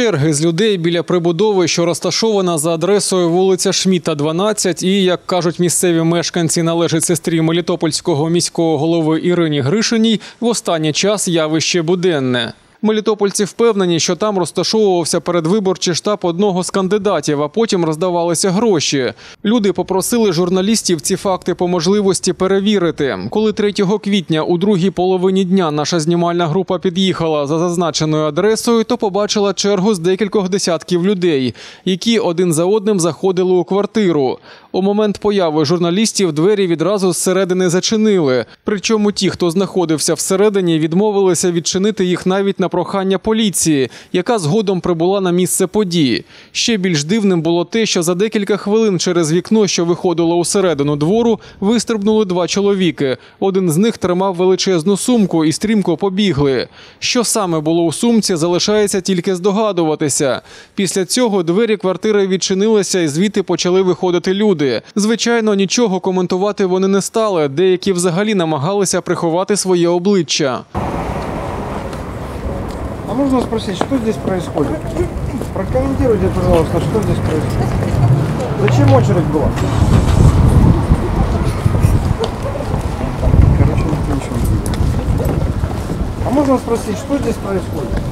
Черги з людей біля прибудови, що розташована за адресою вулиця Шміта, 12, і, як кажуть місцеві мешканці, належить сестрі Мелітопольського міського голови Ірині Гришиній, в останній час явище буденне. Мелітопольці впевнені, що там розташовувався передвиборчий штаб одного з кандидатів, а потім роздавалися гроші. Люди попросили журналістів ці факти по можливості перевірити. Коли 3 квітня у другій половині дня наша знімальна група під'їхала за зазначеною адресою, то побачила чергу з декількох десятків людей, які один за одним заходили у квартиру. У момент появи журналістів двері відразу зсередини зачинили. Причому ті, хто знаходився всередині, відмовилися відчинити їх навіть на прохання поліції, яка згодом прибула на місце події. Ще більш дивним було те, що за декілька хвилин через вікно, що виходило усередину двору, вистрибнули два чоловіки. Один з них тримав величезну сумку і стрімко побігли. Що саме було у сумці, залишається тільки здогадуватися. Після цього двері квартири відчинилися і звідти почали виходити люди. Звичайно, нічого коментувати вони не стали. Деякі взагалі намагалися приховати своє обличчя. А можно спросить, что здесь происходит? Прокомментируйте, пожалуйста, что здесь происходит. Зачем очередь была? Короче, ничего не. А можно спросить, что здесь происходит?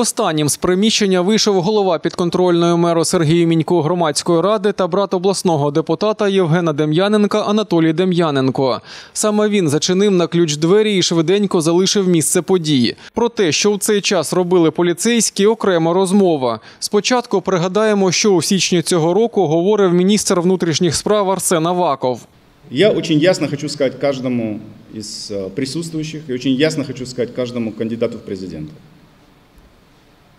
Останнім з приміщення вийшов голова підконтрольної меру Сергію Мінько громадської ради та брат обласного депутата Євгена Дем'яненка Анатолій Дем'яненко. Саме він зачинив на ключ двері і швиденько залишив місце події. Про те, що в цей час робили поліцейські, окрема розмова. Спочатку пригадаємо, що у січні цього року говорив міністр внутрішніх справ Арсен Аваков. Я очень ясно хочу сказать каждому из э, присутствующих и очень ясно хочу сказать каждому кандидату в президенты.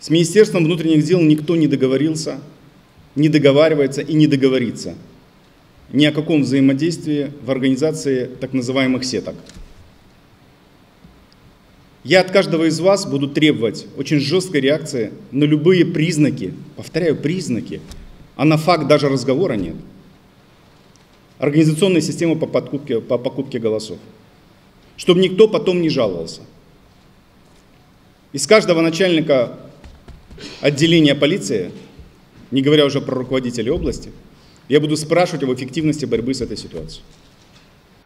С Министерством внутренних дел никто не договорился, не договаривается и не договорится ни о каком взаимодействии в организации так называемых сеток. Я от каждого из вас буду требовать очень жесткой реакции на любые признаки, повторяю, признаки, а на факт даже разговора нет, организационной системы по, подкупке, по покупке голосов, чтобы никто потом не жаловался. Из каждого начальника отделения полиции, не говоря уже про руководителей области, я буду спрашивать об эффективности борьбы с этой ситуацией.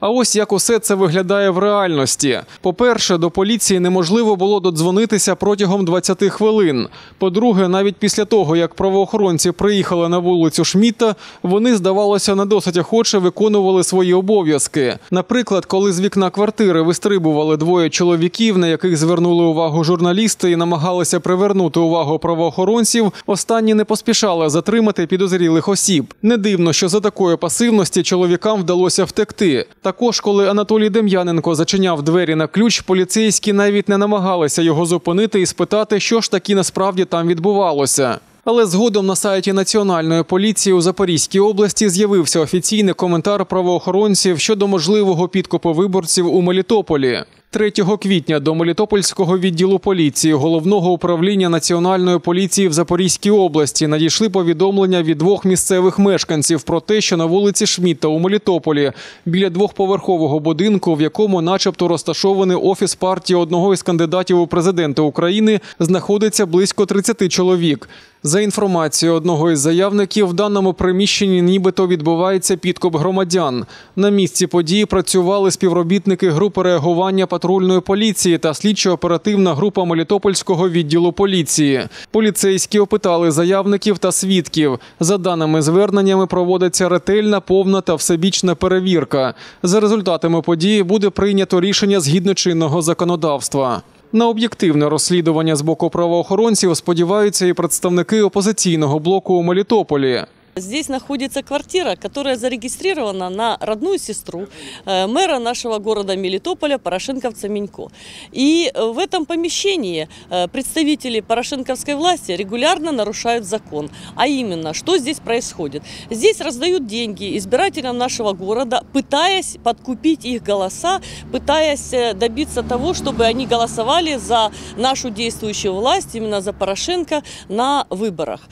А ось як усе це виглядає в реальності. По-перше, до поліції неможливо було додзвонитися протягом 20 хвилин. По-друге, навіть після того, як правоохоронці приїхали на вулицю Шміта, вони, здавалося, не досить охоче виконували свої обов'язки. Наприклад, коли з вікна квартири вистрибували двоє чоловіків, на яких звернули увагу журналісти і намагалися привернути увагу правоохоронців, останні не поспішали затримати підозрілих осіб. Не дивно, що за такої пасивності чоловікам вдалося втекти. Також, коли Анатолій Дем'яненко зачиняв двері на ключ, поліцейські навіть не намагалися його зупинити і спитати, що ж таки насправді там відбувалося. Але згодом на сайті Національної поліції у Запорізькій області з'явився офіційний коментар правоохоронців щодо можливого підкупу виборців у Мелітополі. 3 квітня до Мелітопольського відділу поліції головного управління Національної поліції в Запорізькій області надійшли повідомлення від двох місцевих мешканців про те, що на вулиці Шмітта у Мелітополі біля двохповерхового будинку, в якому, начебто, розташований офіс партії одного із кандидатів у президенти України, знаходиться близько 30 чоловік. За інформацією одного із заявників, в даному приміщенні нібито відбувається підкоп громадян. На місці події працювали співробітники групи реагування патрульної поліції та слідчо-оперативна група Мелітопольського відділу поліції. Поліцейські опитали заявників та свідків. За даними зверненнями, проводиться ретельна, повна та всебічна перевірка. За результатами події буде прийнято рішення згідно чинного законодавства. На об'єктивне розслідування з боку правоохоронців сподіваються і представники опозиційного блоку у Мелітополі. Здесь находится квартира, которая зарегистрирована на родную сестру э, мэра нашего города Мелитополя Порошенковца Минько. И э, в этом помещении э, представители порошенковской власти регулярно нарушают закон. А именно, что здесь происходит? Здесь раздают деньги избирателям нашего города, пытаясь подкупить их голоса, пытаясь добиться того, чтобы они голосовали за нашу действующую власть, именно за Порошенко на выборах.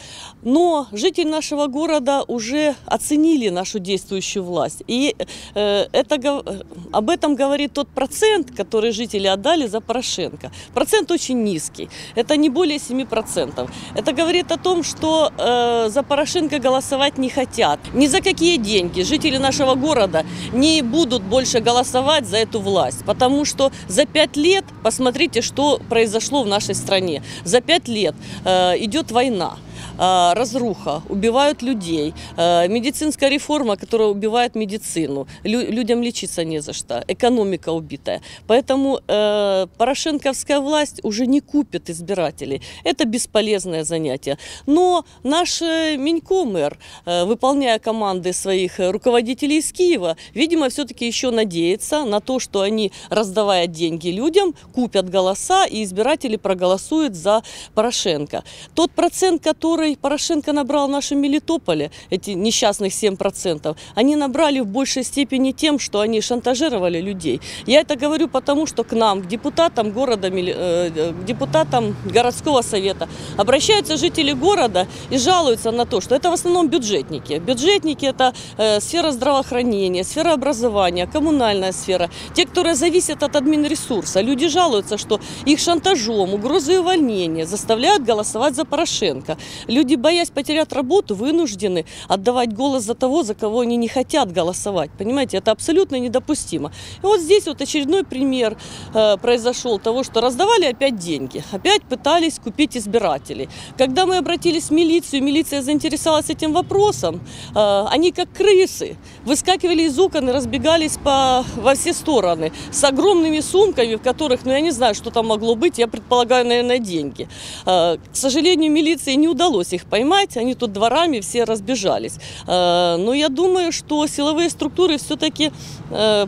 Но житель нашего города города уже оценили нашу действующую власть. И э, это, гов- э, об этом говорит тот процент, который жители отдали за Порошенко. Процент очень низкий. Это не более 7%. Это говорит о том, что э, за Порошенко голосовать не хотят. Ни за какие деньги жители нашего города не будут больше голосовать за эту власть. Потому что за пять лет, посмотрите, что произошло в нашей стране. За пять лет э, идет война э, Разруха, убивают людей, э, медицинская реформа, которая убивает медицину, Лю- людям лечиться не за что, экономика убитая. Поэтому э, порошенковская власть уже не купит избирателей. Это бесполезное занятие. Но наш э, Минько мэр, э, выполняя команды своих э, руководителей из Киева, видимо, все-таки еще надеется на то, что они, раздавая деньги людям, купят голоса, и избиратели проголосуют за Порошенко. Тот процент, который Порошенко набрал в нашем Мелитополе, эти несчастных 7%, они набрали в большей степени тем, что они шантажировали людей. Я это говорю потому, что к нам, к депутатам города, э, э, к депутатам городского совета обращаются жители города и жалуются на то, что это в основном бюджетники. Бюджетники это э, сфера здравоохранения, сфера образования, коммунальная сфера, те, которые зависят от админресурса. Люди жалуются, что их шантажом, угрозой увольнения заставляют голосовать за Порошенко. Люди, боясь потерять работу, вынуждены отдавать голос за того, за кого они не хотят голосовать. Понимаете, это абсолютно недопустимо. И вот здесь вот очередной пример э, произошел того, что раздавали опять деньги, опять пытались купить избирателей. Когда мы обратились в милицию, милиция заинтересовалась этим вопросом, э, они как крысы выскакивали из окон и разбегались по, во все стороны с огромными сумками, в которых, ну я не знаю, что там могло быть, я предполагаю, наверное, деньги. Э, К сожалению, милиции не удалось их поймать, они тут дворами все разбежались. Э, Но я думаю, что силовые структуры все-таки э,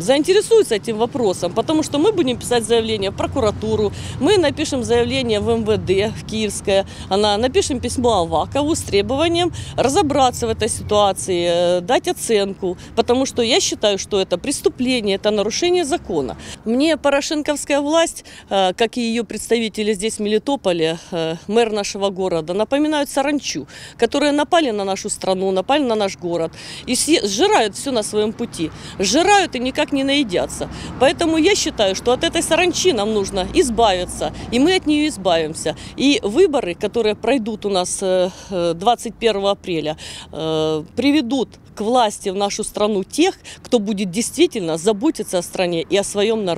заинтересуются этим вопросом, потому что мы будем писать заявление в прокуратуру, мы напишем заявление в МВД, в Киевское, она, напишем письмо Авакову с требованием разобраться в этой ситуации, э, дать оценку, потому что я считаю, что это преступление, это нарушение закона. Мне порошенковская власть, э, как и ее представители здесь в Мелитополе, э, мэр нашего города, напоминают саранчу, которые напали на нашу страну, напали на наш город и сжирают все на своем пути. Сжирают и никак не наедятся. Поэтому я считаю, что от этой саранчи нам нужно избавиться, и мы от нее избавимся. И выборы, которые пройдут у нас э, э, 21 апреля, приведут к власти в нашу страну тех, кто будет действительно заботиться о стране и о своем народе.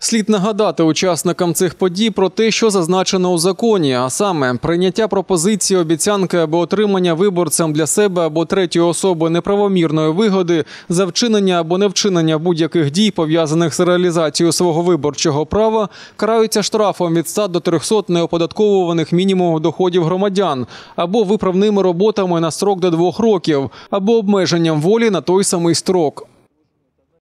Слід нагадати учасникам цих подій про те, що зазначено у законі, а саме прийняття пропозиції, обіцянки або отримання виборцем для себе або третьої особи неправомірної вигоди за вчинення або невчинення будь-яких дій, пов'язаних з реалізацією свого виборчого права, караються штрафом від 100 до 300 неоподатковуваних мінімумів доходів громадян або виправними роботами на строк до двох років, або обмеженням волі на той самий строк.